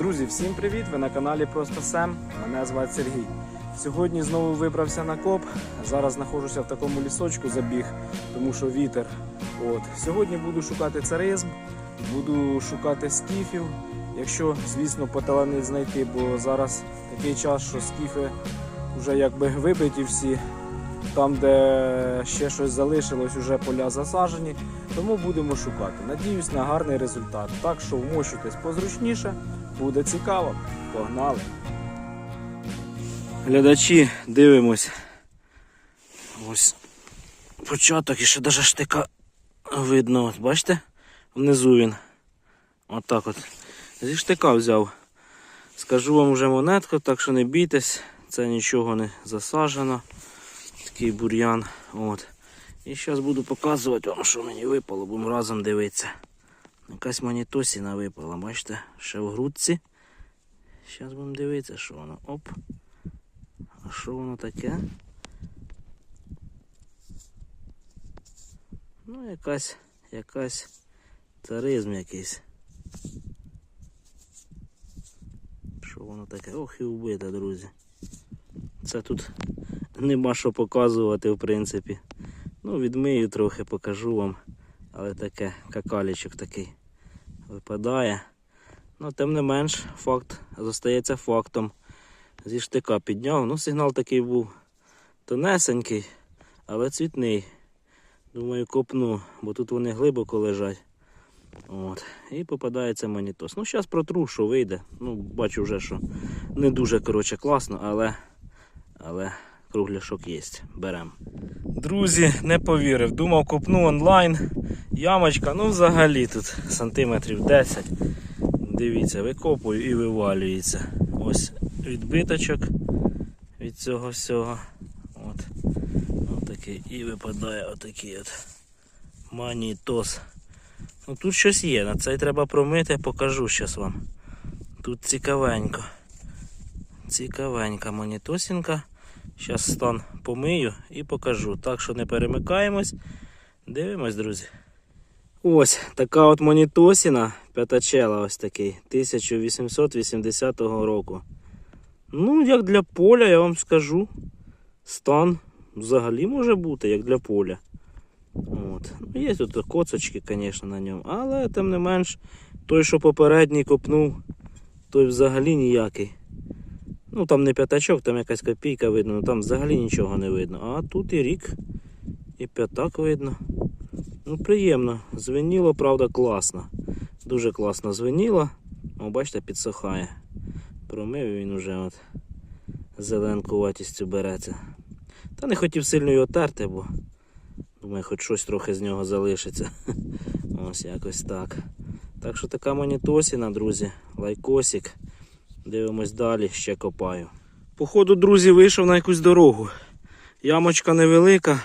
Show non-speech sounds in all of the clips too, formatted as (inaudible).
ви на каналі Просто Сем. Мене звати Сергій. Сьогодні знову вибрався на коп. Зараз знаходжуся в такому лісочку забіг, тому що вітер. От. Сьогодні буду шукати царизм, буду шукати скіфів. Якщо, звісно, поталанить знайти, бо зараз такий час, що скіфи вже якби вибиті всі. Там, де ще щось залишилось, вже поля засажені. Тому будемо шукати. Надіюсь на гарний результат. Так що вмощуйтесь позручніше, буде цікаво. Погнали! Глядачі, дивимось. Ось початок і ще навіть штика видно. От, бачите? Внизу він. Отак от. Зі штика взяв. Скажу вам вже монетку, так що не бійтесь, це нічого не засаджено. Такий бур'ян. От. І зараз буду показувати вам, що мені випало, будемо разом дивитися. Якась монітосіна випала, бачите, ще в грудці. Зараз будемо дивитися, що воно. Оп. А що воно таке? Ну, якась, якась царизм якийсь. Що воно таке? Ох і вбите, друзі. Це тут нема що показувати, в принципі. Ну, відмию трохи, покажу вам. Але таке какалічок такий випадає. Ну, тим не менш, факт зостається фактом. Зі штика підняв. Ну, сигнал такий був тонесенький, але цвітний. Думаю, копну, бо тут вони глибоко лежать. От. І попадається монітос. Ну, зараз протру, що вийде. Ну, бачу вже, що не дуже коротше, класно, але, але кругляшок є. Беремо. Друзі, не повірив. Думав, купну онлайн. Ямочка, ну взагалі тут сантиметрів 10. Дивіться, викопую і вивалюється. Ось відбиточок від цього всього. От. Отакий. І випадає отакий от манітос. Ну тут щось є, на цей треба промити, покажу зараз вам. Тут цікавенько. Цікавенька монітосінка. Зараз стан помию і покажу. Так що не перемикаємось. Дивимось, друзі. Ось така от монітосіна, п'ятачела ось такий, 1880 року. Ну, як для поля, я вам скажу. Стан взагалі може бути, як для поля. От. Ну, є тут коцочки, звісно, на ньому, але тим не менш, той, що попередній копнув, той взагалі ніякий. Ну там не п'ятачок, там якась копійка видно, ну там взагалі нічого не видно. А тут і рік, і п'ятак видно. Ну, приємно. Звеніло, правда, класно. Дуже класно звеніло. О, бачите, підсохає. Промив він уже от зеленкуватістю береться. Та не хотів сильно його терти, бо думаю, хоч щось трохи з нього залишиться. (laughs) Ось якось так. Так що така монітосіна, друзі, лайкосик. Дивимось далі, ще копаю. Походу, друзі, вийшов на якусь дорогу. Ямочка невелика.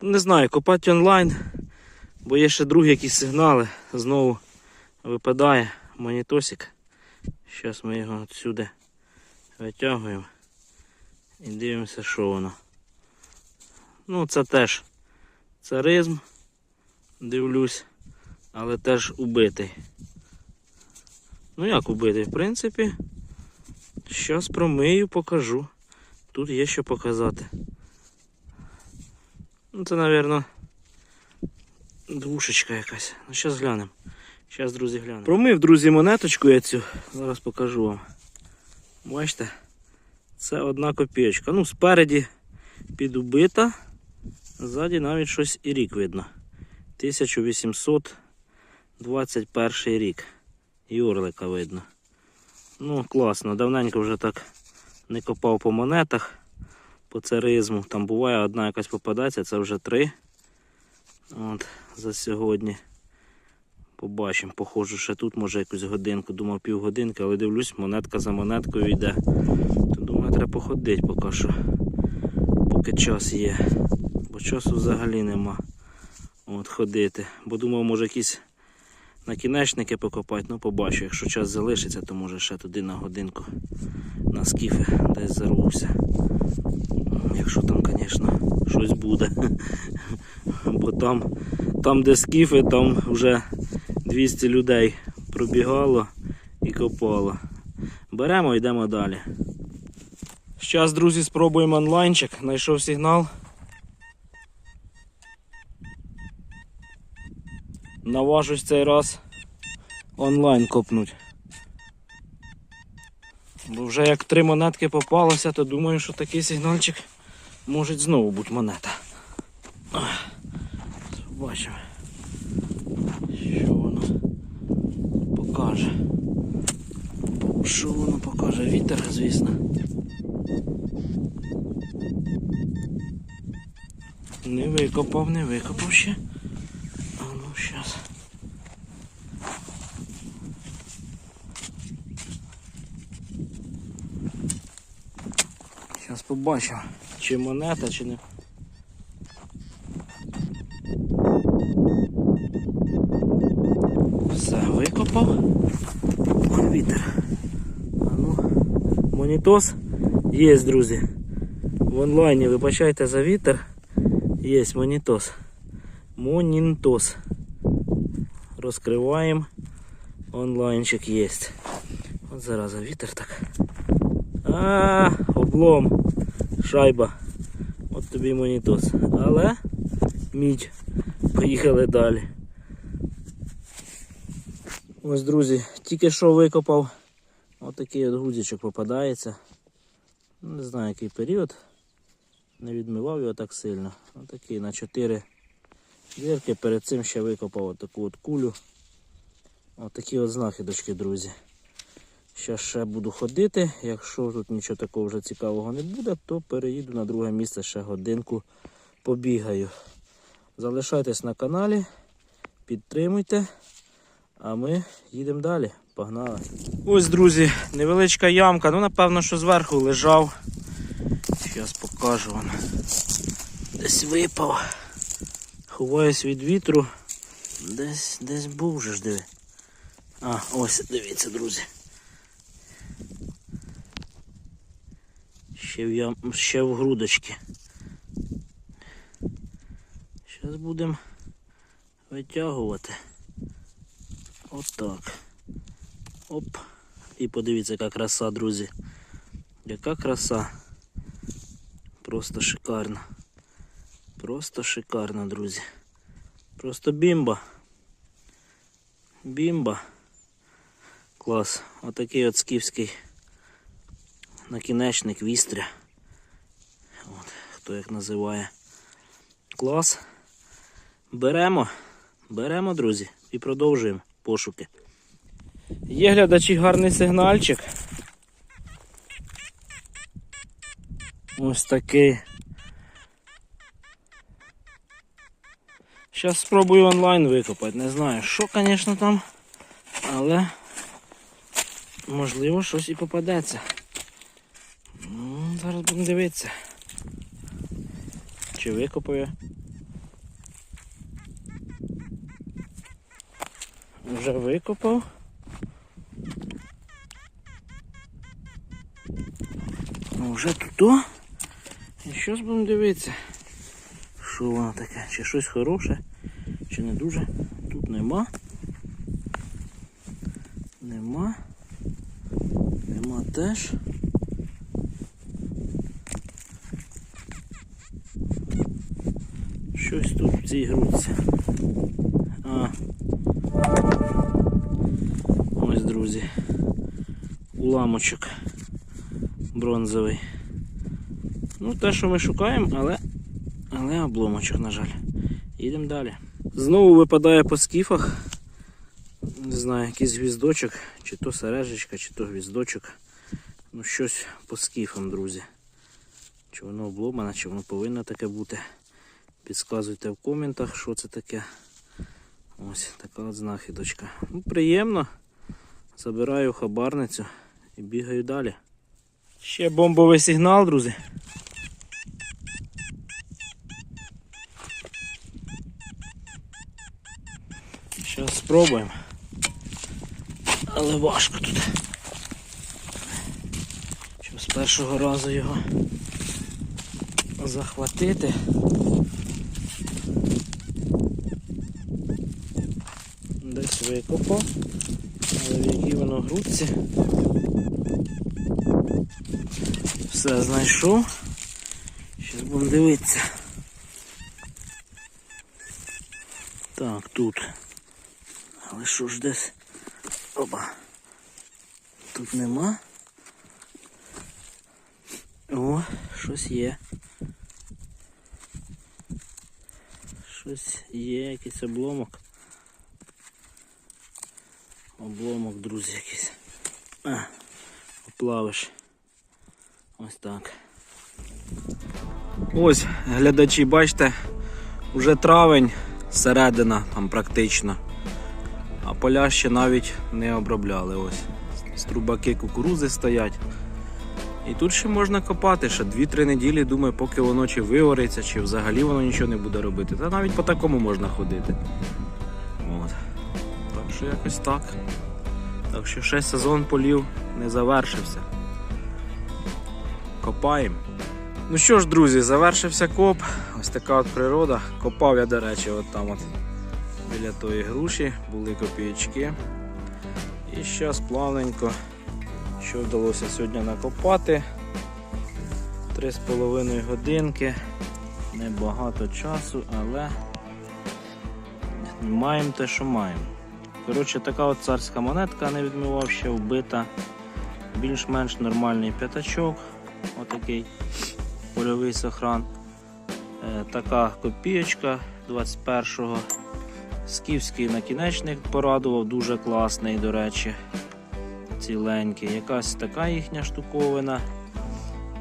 Не знаю, копати онлайн, бо є ще другі якісь сигнали. Знову випадає монітосик. Зараз ми його відсюди витягуємо і дивимося, що воно. Ну, це теж царизм, дивлюсь, але теж убитий. Ну як убитий, в принципі. Зараз промию, покажу. Тут є що показати. Ну це, мабуть, двушечка якась. Ну зараз глянемо. Зараз, друзі, глянемо. Промив, друзі, монеточку я цю. Зараз покажу вам. Бачите? Це одна копійочка. Ну, спереді підубита. Ззаді навіть щось і рік видно. 1821 рік. Юрлика видно. Ну, класно, давненько вже так не копав по монетах, по царизму. Там буває одна якась попадається, це вже три. От, за сьогодні. Побачимо, походжу ще тут, може якусь годинку, думав півгодинки, але дивлюсь, монетка за монеткою йде. То думаю, треба походити поки що. Поки час є. Бо часу взагалі нема. От ходити. Бо думав, може якісь накінечники покопати, ну побачу, якщо час залишиться, то може ще туди на годинку на скіфи десь зарвуся. Якщо там, звісно, щось буде. (laughs) Бо там, там, де скіфи, там вже 200 людей пробігало і копало. Беремо, йдемо далі. Зараз, друзі, спробуємо онлайнчик. Знайшов сигнал. Наважусь цей раз онлайн копнуть. Бо вже як три монетки попалося, то думаю, що такий сигнальчик може знову бути монета. Побачимо, що воно покаже. Що воно покаже? Вітер, звісно. Не викопав, не викопав ще. А ну щас. Побачимо, чи монета, чи не. Все, викопав. Вітер. А ну, монітос є, друзі. В онлайні вибачайте за вітер. Є монітос. Монітос. Розкриваємо. Онлайнчик є. От зараз вітер так. А, облом. Шайба. От тобі монітос. Але мідь. Поїхали далі. Ось, друзі, тільки що викопав. Отакий от гудзичок попадається. Не знаю який період. Не відмивав його так сильно. Отакий на 4 дірки. Перед цим ще викопав отаку от кулю. Отакі от знахідочки, друзі. Ще ще буду ходити. Якщо тут нічого такого вже цікавого не буде, то переїду на друге місце ще годинку побігаю. Залишайтесь на каналі, підтримуйте, а ми їдемо далі. Погнали. Ось, друзі, невеличка ямка. Ну, напевно, що зверху лежав. Зараз покажу вам. Десь випав. Ховаюсь від вітру. Десь десь був вже ж диви. А, ось, дивіться, друзі. Ще в, ям... ще в грудочки. Зараз будемо витягувати. Отак. Оп. І подивіться, яка краса, друзі. Яка краса. Просто шикарно. Просто шикарно, друзі. Просто бімба. Бімба. Клас. Отакий от скіфський накінечник вістря. От, хто як називає. Клас. Беремо. Беремо, друзі, і продовжуємо пошуки. Є глядачі гарний сигнальчик. Ось такий. Зараз спробую онлайн викопати. Не знаю, що, звісно, там, але можливо щось і попадеться. Зараз будемо дивитися. Чи викопаю. Вже викопав. Ну, вже тут. І щось будемо дивитися. Що воно таке? Чи щось хороше, чи не дуже. Тут нема. Нема. Нема теж. Щось тут в цій. А. Ось, друзі. Уламочок бронзовий. Ну, те, що ми шукаємо, але, але обломочок, на жаль. Їдемо далі. Знову випадає по скіфах. Не знаю, якийсь гвіздочок, чи то сережечка, чи то гвіздочок. Ну, щось по скіфам, друзі. Чи воно обломане, чи воно повинно таке бути. Підказуйте в коментах, що це таке. Ось така от знахідочка. Ну, приємно. Забираю хабарницю і бігаю далі. Ще бомбовий сигнал, друзі. Зараз спробуємо. Але важко тут. Щоб з першого разу його захватити. Десь викопав, але в якій воно грудці Все знайшов. Зараз будемо дивитися. Так, тут. Але що ж десь? Опа. Тут нема. О, щось є. Щось є, якийсь обломок. Обломок, друзі, якийсь. А, оплавиш. Ось так. Ось, глядачі, бачите, вже травень, середина там практично. А поля ще навіть не обробляли. Ось. Струбаки кукурузи стоять. І тут ще можна копати, ще 2-3 неділі, думаю, поки воно чи вигориться, чи взагалі воно нічого не буде робити. Та навіть по такому можна ходити. Що якось так. Так що ще сезон полів не завершився. Копаємо. Ну що ж, друзі, завершився коп. Ось така от природа. Копав я, до речі, от там от біля тої груші були копійки. І зараз плавненько, що вдалося сьогодні накопати. Три з половиною годинки. Небагато часу, але маємо те, що маємо. Коротше, така от царська монетка не відмивав ще вбита. Більш-менш нормальний п'ятачок. Отакий польовий сохран. Е, така копієчка 21-го. Скіфський накінечник порадував, дуже класний, до речі. Ціленький. Якась така їхня штуковина.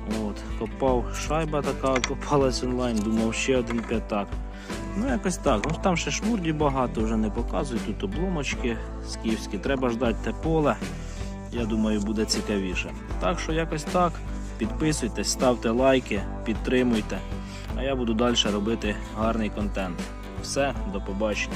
От, Копав шайба така, копалась онлайн, думав ще один п'ятак. Ну, якось так. Ну, там ще шмурді багато, вже не показують. Тут обломочки скіфські. Треба ждати те поле. Я думаю, буде цікавіше. Так що якось так. Підписуйтесь, ставте лайки, підтримуйте. А я буду далі робити гарний контент. Все, до побачення.